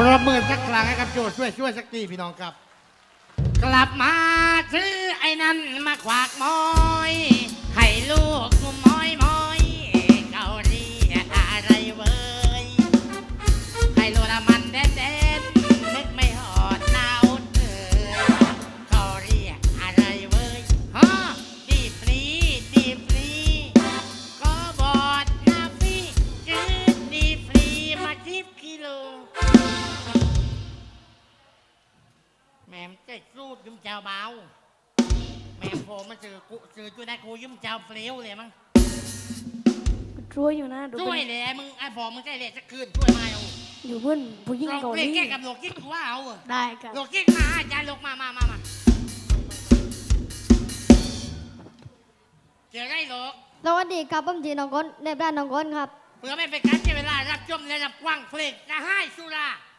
ประเมินสักครั้งให้กับโจช่วยช่วยสักทีพี่น้องครับ กลับมาซื้อไอ้นั่นมาขวากมอยให้ลูกมุมมอยมอยเกาหลีอะไรเว้ยให้โลละมันแด ม่มเจ๊สู้ยืมเจ้าเบาแม่มโผล่มาเจอกูเจอจุได้กูยืมเจ้าเฟลวเลยมั้งช่วยอยู่นะดูช่วยเป็นเลยมึงไอ้ผอมึงใจเละสักคืนช่วยมาเอาอยู่เพื่อนผู้หญิงลองเกาหเพลลีงแก้กับโลกิกกูว่าเอาอะได้ครับโลกิกมาอาจารย์ลกมามามามาเจอได้โลกสวัสดีครับผมจีน้องก้นในบ้านน้องก้นครับเพื่อไม่เป็นการเสียเวลารับชมและรับฟังเพลงจะให้สุราเจ้าภรรยากาแต่งกา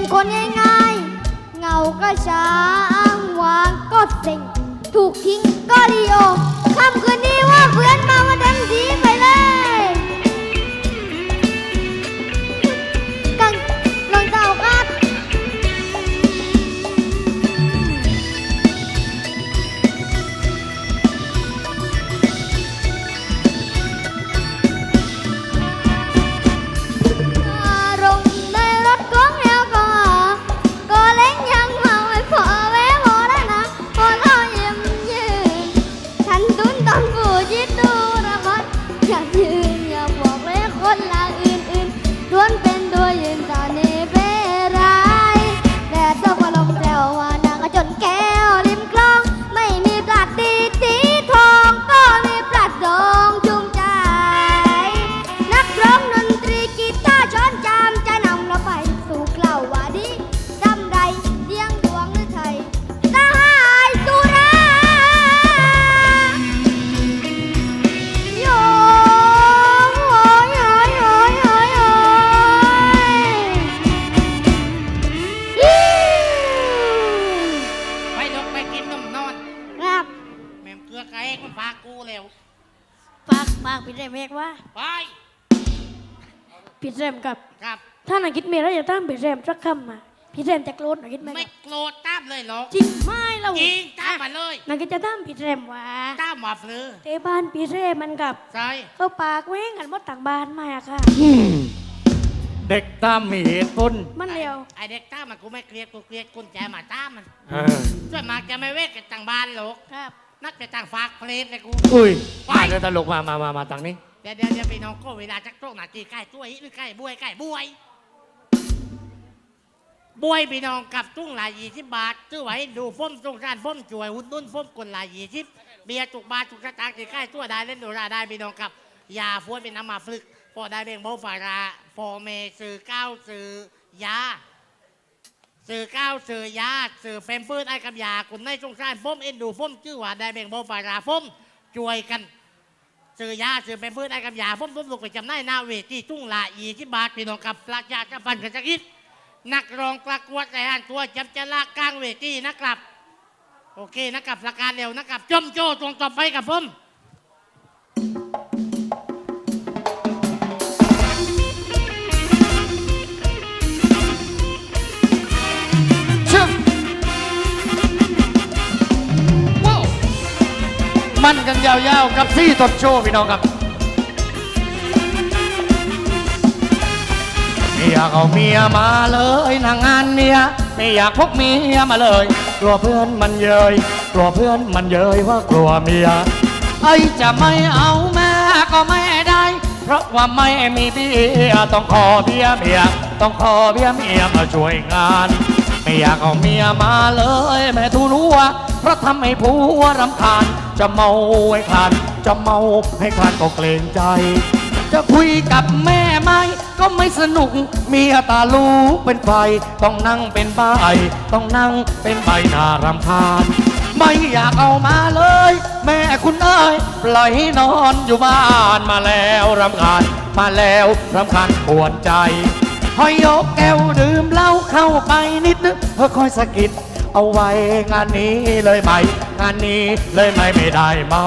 เป็นคนง่ายๆ เหงาก็ช้าอ้างว้างก็เซ็ง ถูกทิ้งก็ดีโอคำคืนนี้ว่าเพื่อนมาวันเต็มที กลือไก่มันพากูแล้วปากปากพี่เรมเอกว่าไปพี่เรมกับ ครับ ถ้านักคิดมีอะไรจะตามพี่เรมสักคำมาพี่เรมจะโกรธนักคิดไหมไม่ครับโกรธตามเลยหรอกจริงไม่เราจริงตามมาเลยนักคิดจะตามพี่เรมว่าตามมาเฟลือเตะบ้านพี่เรมมันกับใช่เขาปากแว้งกันหมดต่างบ้านมาอะค่ะเด็กตามมีเหตุผลมันเร็วไอเด็กตามมันกูไม่เกลียดกูเกลียดกุญแจมาตามมันเออส่วนมากจะไม่เวกกันต่างบ้านหรอกครับ นักจะต่างฝากเพลงเลยกู อุ้ยไป มาเดี๋ยวตลกมามามามาตังนี้ เดี๋ยวเดี๋ยวเดี๋ยวพี่น้องก็เวลาจักโตกหนาจีใกล้ตัวหรือใกล้บวยใกล้บวยบวยพี่น้องกับตุ้งหลายยี่สิบบาทซื้อไว้ดูฟ้มตรงการฟ้มจวยหุ่นนุ่นฟ้มกลหลายยี่สิบเบียร์จุกบาทจุกสตางค์จีใกล้ตัวได้เล่นโดราได้พี่น้องกับยาฟ้วนเป็นน้ำมาฟลึกพอได้เบ่งโบฟาราฟอเมซื้อก้าวซื้อยา สื่อก้าวสื่อยาสื่อเฟมเฟิร์ดไอ้กับยาคุณในสงสารฟ้มเอ็นดูฟ้มชื่อว่าได้เบ่งโบฟาราฟ้มช่วยกันสื่อยาสื่อเฟมเฟิร์ดไอ้กับยาฟ้มฟ้มลูกไปจำได้นาเวทีตุ้งละยีที่บาทพี่น้องกับปราชาจะฟันกันจักริดนักรองประกวดแต่หันตัวจำจะลากกลางเวทีนะครับ โอเคนะครับประการเร็วนะครับจมโจ้ตรงต่อไปกับผม ยาวๆ กับซี่ตดโชว์พี่น้องครับไม่อยากเอาเมียมาเลยนางงานเนี่ยไม่อยากพกเมียมาเลยกลัวเพื่อนมันเยยกลัวเพื่อนมันเยยว่ากลัวเมียไอจะไม่เอาแม่ก็ไม่ได้ เพราะว่าไม่มีเบียต้องขอเบียเมียต้องขอเบียเมียมาช่วยงานไม่อยากเอาเมียมาเลยแม่ทูรู้ว่าเพราะทำให้ผัวรำคาญ จะเมาให้คลานจะเมาให้คลานก็เกรงใจ จะคุยกับแม่ไหมก็ไม่สนุกเมียตาลูกเป็นไฟต้องนั่งเป็นใบต้องนั่งเป็นใบหน้ารำคาญ ไม่อยากเอามาเลย แม่คุณเอ้ยปล่อยให้นอนอยู่บ้านมาแล้วรำคาญมาแล้วรำคาญปวดใจหอยยกแก้วดื่มเหล้าเข้าไปนิดนึงเพื่อคอยสะกิด เอาไว้งานนี้เลยไหม งานนี้เลยไหมไม่ได้เมา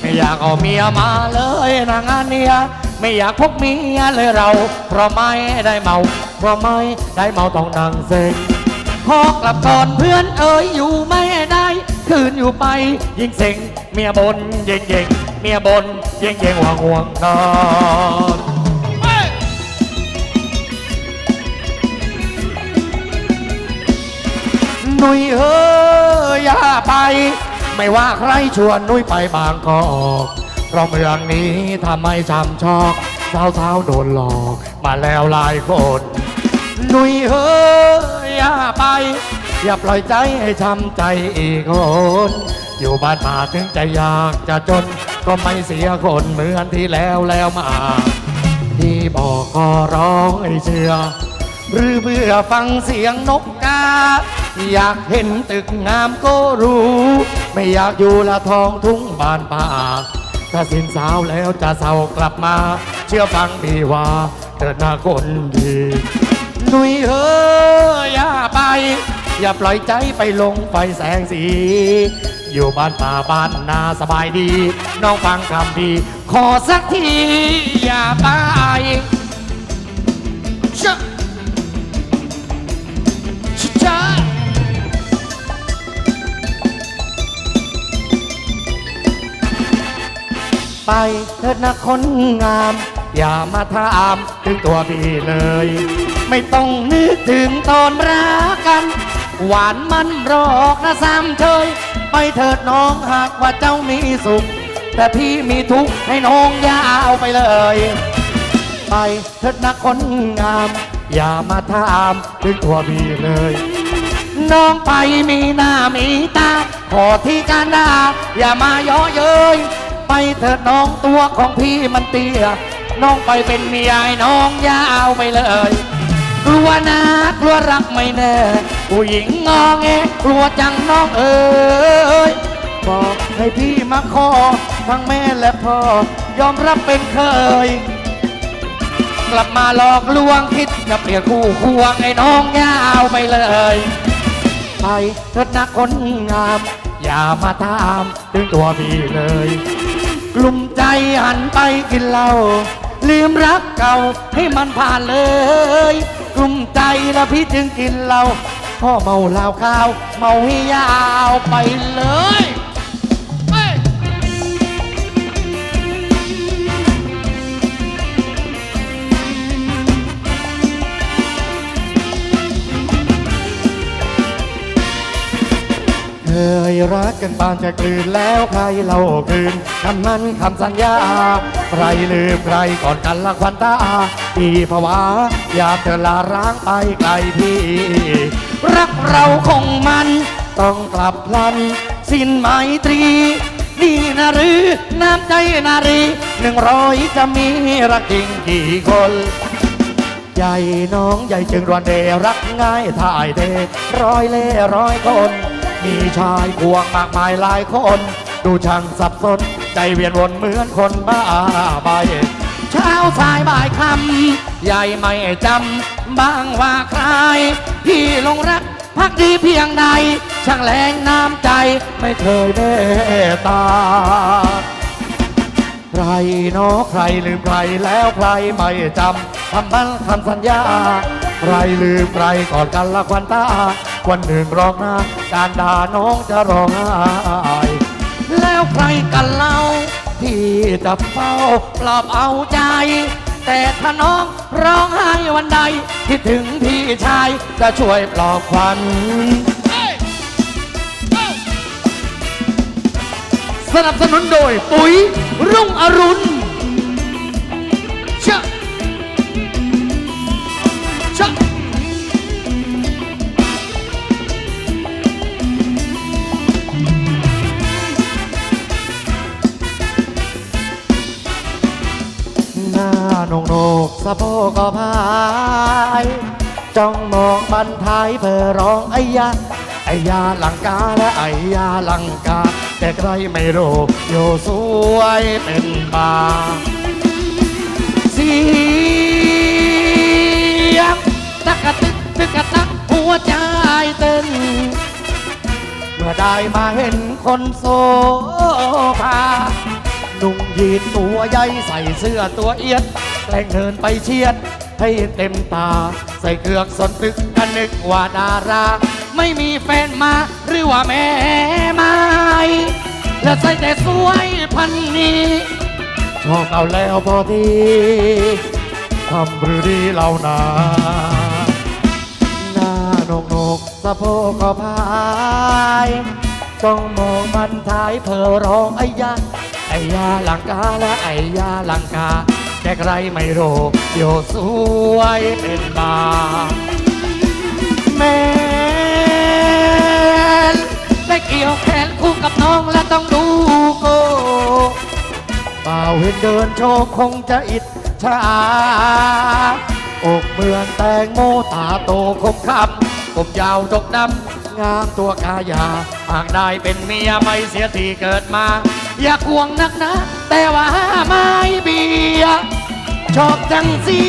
ไม่อยากเอาเมียมาเลยนะงานเนี้ยไม่อยากพกเมียเลยเรา เพราะไม่ได้เมา เพราะไม่ได้เมาต้องนั่งเซ็งพอกลับก่อนเพื่อนเอ๋ยอยู่ไม่ได้ คืนอยู่ไปยิ่งเซ็งเมียบนเย่งเย่งเมียบนเย่งเย่งว่าห่วงนอน หนุยเฮ้ยอย่าไป ไม่ว่าใครชวนหนุยไปบางกอกเพราะเมืองนี้ทำให้ช้ำชอกสาวสาวๆโดนหลอก มาแล้วหลายคนหนุยเฮ้ยอย่าไป อย่าปล่อยใจให้ช้ำใจอีกคนอยู่บ้านมาถึงใจอยากจะจน ก็ไม่เสียคนเหมือนที่แล้วแล้วมาที่บอกก็ร้องให้เชื่อหรือเบื่อฟังเสียงนกกา อยากเห็นตึกงามก็รู้ ไม่อยากอยู่ละทองทุ่งบานป่าถ้าสิ้นสาวแล้วจะเศร้ากลับมา เชื่อฟังดีว่าเกิดหน้าคนดีหนุ่ยเฮ้อย่าปล่อยใจไปลงไฟแสงสี อยู่บ้านป่าบ้านนาสบายดี น้องฟังคำดี ขอสักที อย่าไปชะ ไปเถิดนะคนงาม อย่ามาถามถึงตัวพี่เลย ไม่ต้องนึกถึงตอนรักกัน หวานมันรอกนะซ้ำเชย ไปเถิดน้องหากว่าเจ้ามีสุข แต่พี่มีทุกข์ให้น้องอยาเอาไปเลย ไปเถิดนะคนงาม อย่ามาถามถึงตัวพี่เลย น้องไปมีหน้ามีตาขอที่การดาอย่ามาย่อเย้ย ไปเถิดน้องตัวของพี่มันเตี้ยน้องไปเป็นเมียน้องยาเอาไปเลย กลัวนะกลัวรักไม่แน่ ผู้หญิงงอแงกลัวจังน้องเอ๋ยบอกให้พี่มาขอทั้งแม่และพ่อยอมรับเป็นเคย กลับมาหลอกลวงคิดจะเปลี่ยนคู่ควงไอ้น้องยาวไปเลย ไปเถิดนะคนงาม อย่ามาถามถึงตัวพี่เลย ลุ่มใจหันไปกินเหล้าลืมรักเก่าให้มันผ่านเลยกลุ่มใจแล้วพี่จึงกินเหล้าพ่อเมาเหล้าข้าว เมาให้ยาวไปเลย ยรักกันปานจะกลืนแล้วใครเล่าคืนคำนั้นคำสัญญา ใครลืมใครก่อนกันละควันตาพี่ภาวะอย่าเธอลาร้างไปไกลพี่ รักเราคงมัน ต้องกลับพลัน สิ้นไมตรีนี่นะหรือน้ำใจนารีหนึ่งร้อยจะมีรักจริงกี่คนใหญ่น้องใหญ่จึงรวนเดรักง่ายถ่ายเทร้อยเล่ร้อยคน มีชายควงมากมายหลายคน ดูช่างสับสน ใจเวียนวนเหมือนคนบ้าใบเช้าสายบ่ายคำใหญ่ไม่จำบางว่าใคร พี่ลงรักพักดีเพียงใด ช่างแรงน้ำใจไม่เคยเมตตา ใครเนาะใครลืมใครแล้วใครไม่จำคำบันคำสัญญา ใครลืมใครก่อนกันละควันตา วันหนึ่งร้องหน้การด่าน้องจะร้องไห้แล้วใครกันเล่า ที่จะเฝ้าปลอบเอาใจ แต่ถ้าน้องร้องไห้วันใดคิดถึงพี่ชายจะช่วยปลอบควันสนับสนุนโดยปุ๋ยรุ่งอรุณ ก็พายจ้องมองบันท้ายเพื่อร้องไอ้ยาไอ้ยาลังกาและไอ้ยาลังกา แต่ใครไม่รู้อยู่สวยเป็นบาเสียงตักกะตึกตึกกะตักหัวใจเต้นเมื่อได้มาเห็นคนโซภานุ่งยีนตัวใหญ่ใส่เสื้อตัวเอียด แกล้งเดินไปเชียด ให้เต็มตา ใส่เครือกสนตึกกันนึกว่าดารา ไม่มีแฟนมาหรือว่าแม่ไม้และใส่แต่สวยพันนี้ชอบเอาแล้วพอทีทำหรือดีเล่านาหน้าหนกหนกสะโพกก็พายต้องมองมันท้ายเพอร้องไอ้ยาไอ้ยาลังกาและไอ้ยาลังกา แต่ใครไม่รู้โยสวยเป็นบาแม่ได้เกี่ยวแขนคู่กับน้องและต้องดูโกเปล่าเห็นเดินโชว์คงจะอิจฉาอกเมือนแตงโมตาโตคมคำผมยาวจกดำงามตัวกายาหากได้เป็นเมียไม่เสียทีเกิดมา อย่าควงนักนะ แต่ว่าไม่เบียชอบจังเสี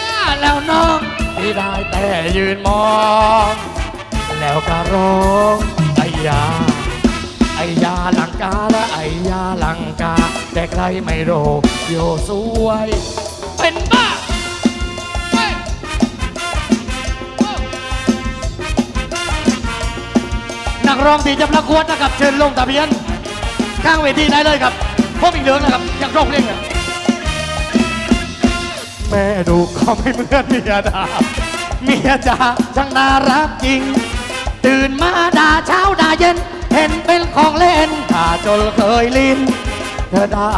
ยแล้วน้องที่ได้แต่ยืนมอง แล้วก็ร้องไอ้ยา ไอ้ยาลังกาและไอ้ยาลังกา แต่ใครไม่รู้โยสวย เป็นบ้านักร้องที่จะประกวดนะครับเชิญลงทะเบียน ข้างเวทีได้เลยครับพวกอีกเหลืองนะครับอยากร้องเพลงอะแม่ดูก็ไม่เหมือนเมียดาเมียจ๋าช่างน่ารักจริง ตื่นมาด่าเช้าด่าเย็น เห็นเป็นของเล่นด่าจนเคยลิ้นเธอด่า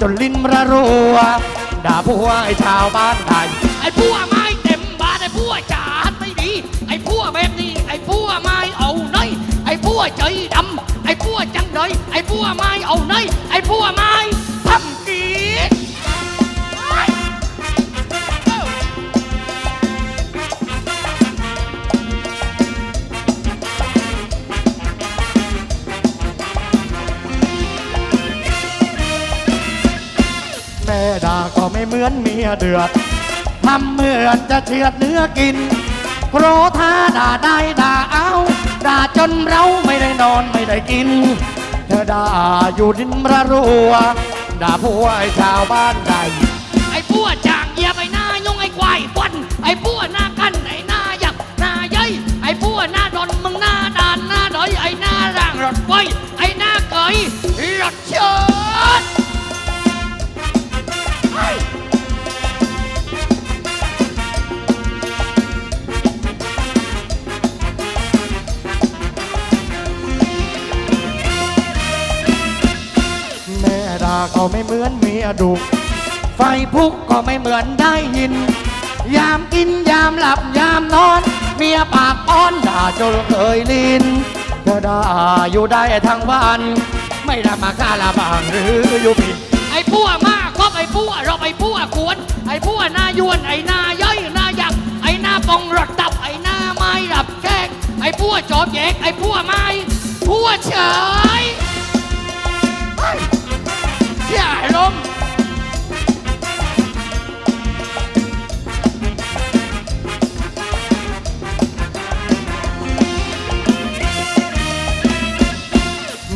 จนลิ้นระรัว ด่าพวกไอ้ชาวบ้านไทยไอ้พวกไม้เต็มบ้านไอ้พวกจาดไม่ดี ไอ้พวกแบบนี้ไอ้พวกไม้เอาไหนไอ้ พวใจดำไอ้พัวจังเลยไอ้พัวไม้เอาไหนไอ้พัวไม้ทำกีแม่ด่าก็ไม่เหมือนเมียเดือดทำเหมือนจะเชือดเนื้อกินโกรธาด่าได้ด่าเอา ด่าจนเราไม่ได้นอนไม่ได้กิน เธอด่าอยู่ดินระรัว ด่าพวกไอ้ชาวบ้านใดไอ้พวกจางเหยียบไอ้หน้ายงไอ้ควายควัน ไอ้พวกหน้ากันไอ้หน้ายักษ์หน้าเย้ยไอ้พวกหน้าดอนมึงหน้าด่านหน้าดอยไอ้หน้าร่างรถไฟไอ้หน้าเกยรถเชิด ก็ไม่เหมือนเมียดุไฟพุกก็ไม่เหมือนได้ยิน ยามกินยามหลับยามนอน เมียปากอ้อนด่าจนเคยลินเธอด่าอยู่ได้ทั้งวัน ไม่ได้มาฆ่าละบางหรืออยู่ผิดไอ้พวมากครบไอ้พวกรบไอ้พวกขวน ไอ้พวหน้ายวนไอ้หน้าเย้ยหน้ายักษ์ไอ้หน้าปองรถตับไอ้หน้าไม้ดับแกงไอ้พวจอบแยกไอ้พวไม้พวเฉย สียอารมณ์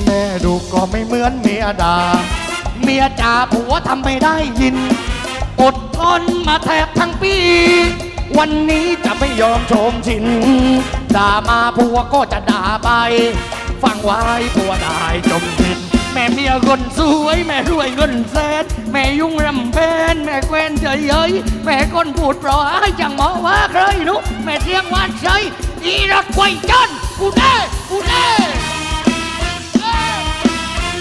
แม่ดูก็ไม่เหมือนเมียดา เมียจ่าผัวทำไม่ได้ยิน อดทนมาแทบทั้งปี วันนี้จะไม่ยอมโชมชิน ด่ามาผัวก็จะด่าไป ฟังไว้ผัวได้จมทิน แม่เมียคนสวยแม่รวยเงินแสนแม่ยุ่งรำเพนแม่แควนเฉยเย้ยแม่คนพูดเพราะให้จังหมอว่าเคยนุแม่เที่ยงวันเฉยอีรถไฟจนกูได้กูได้เอ้ย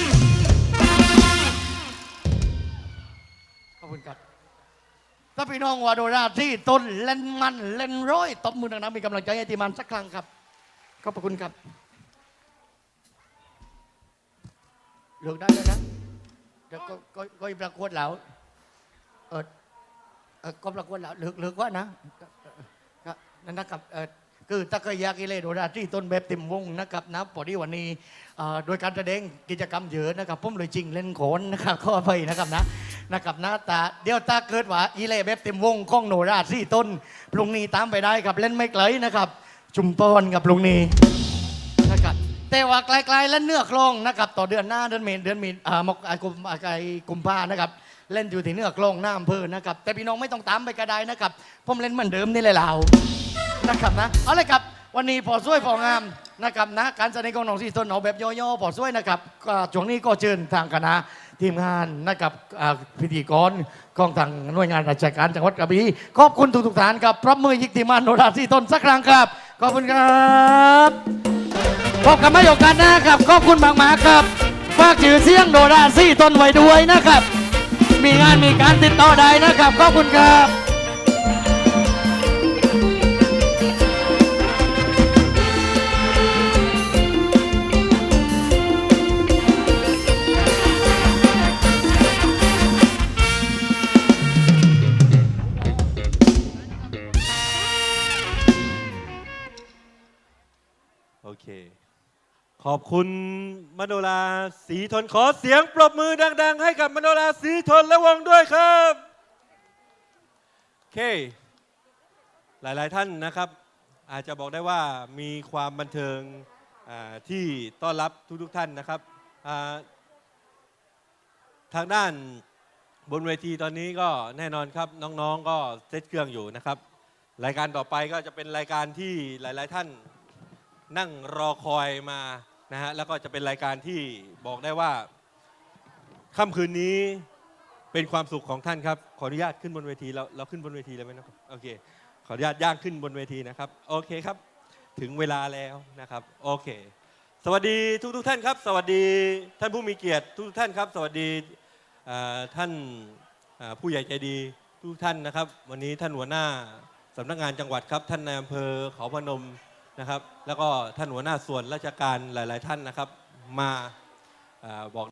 ขอบคุณครับถ้าพี่น้องวาโดราที่ต้นเล่นมันเล่นร้อยตบมือดังๆมีกำลังใจให้ทีมันสักครั้งครับขอบคุณครับ เลือกได้เลยนะเดี๋ยวก็ก็ก็ประกวดแล้วเออเออก็ประกวดแล้วเลือกเลือกว่านะนั่นนะครับเออคือตะกยากิเลโดราที่ต้นแบบต็มวงนะครับนะพอดีวันนี้อ่อโดยการแสดงกิจกรรมเยอะนะครับผมเลยจริงเล่นโขนนะครับข้อไปนะครับนะนะครับนะแต่เดี๋ยวถ้าเกิดว่าอีเล่แบบต็มวงข้องโนราซี่ต้นพรุ่งนี้ตามไปได้ครับเล่นไม่ไกลนะครับ จุ่มพรกับพรุ่งนี้นะครับ แต่ว่าไกลๆเล่นเนื้อคลองนะครับต่อเดือนหน้าเดือนเมษเดือนมีนอ่ามกอ่ากุมไกกุมภานะครับเล่นอยู่ที่เนื้อคลองหน้าอำเภอนะครับแต่พี่น้องไม่ต้องตามไปก็ไดนะครับผมเล่นเหมือนเดิมนี่เลยเรานะครับนะเอาเลยครับวันนี้พอช่วยพองามนะครับนะการแสดงของน้องซี่ต้นเอาแบบย่อๆพอช่วยนะครับช่วงนี้ก็เชิญทางคณะทีมงานนะครับพิธีกรของทางหน่วยงานราชการจังหวัดกระบี่ขอบคุณทุกทุกๆท่านครับปรบมือยิกทีมานโนราที่ต้นสักครั้งครับขอบคุณครับ พบกันม่โอกาสหน้าครับ ขอบคุณมากๆครับ ฝากชื่อเสียงโดราซี่ต้นไว้ด้วยนะครับ มีงานมีการติดต่อได้นะครับ ขอบคุณครับ คุณมโนราสีทนขอเสียงปรบมือดัง ๆ ให้กับมโนราสีทนและวงด้วยครับโอเค หลายๆท่านนะครับ อาจจะบอกได้ว่ามีความบันเทิงที่ต้อนรับทุกๆท่านนะครับ ทางด้านบนเวทีตอนนี้ก็แน่นอนครับน้องๆก็เซตเครื่องอยู่นะครับ รายการต่อไปก็จะเป็นรายการที่หลาย ๆ ท่านนั่งรอคอยมา นะฮะแล้วก็จะเป็นรายการที่บอกได้ว่าค่ำคืนนี้เป็นความสุขของท่านครับ ขออนุญาตขึ้นบนเวทีเราเราขึ้นบนเวทีเลยไหมนะครับโอเคขออนุญาตย่างขึ้นบนเวทีนะครับ โอเคครับ ถึงเวลาแล้วนะครับ โอเค สวัสดีทุกทุกๆท่านครับ สวัสดีท่านผู้มีเกียรติทุกๆท่านครับ สวัสดีท่านผู้ใหญ่ใจดีทุกท่านนะครับ วันนี้ท่านหัวหน้าสำนักงานจังหวัดครับ ท่านนายอำเภอเขาพนม นะครับ แล้วก็ท่านหัวหน้าส่วนราชการหลาย ๆ ท่านนะครับ มาอบอก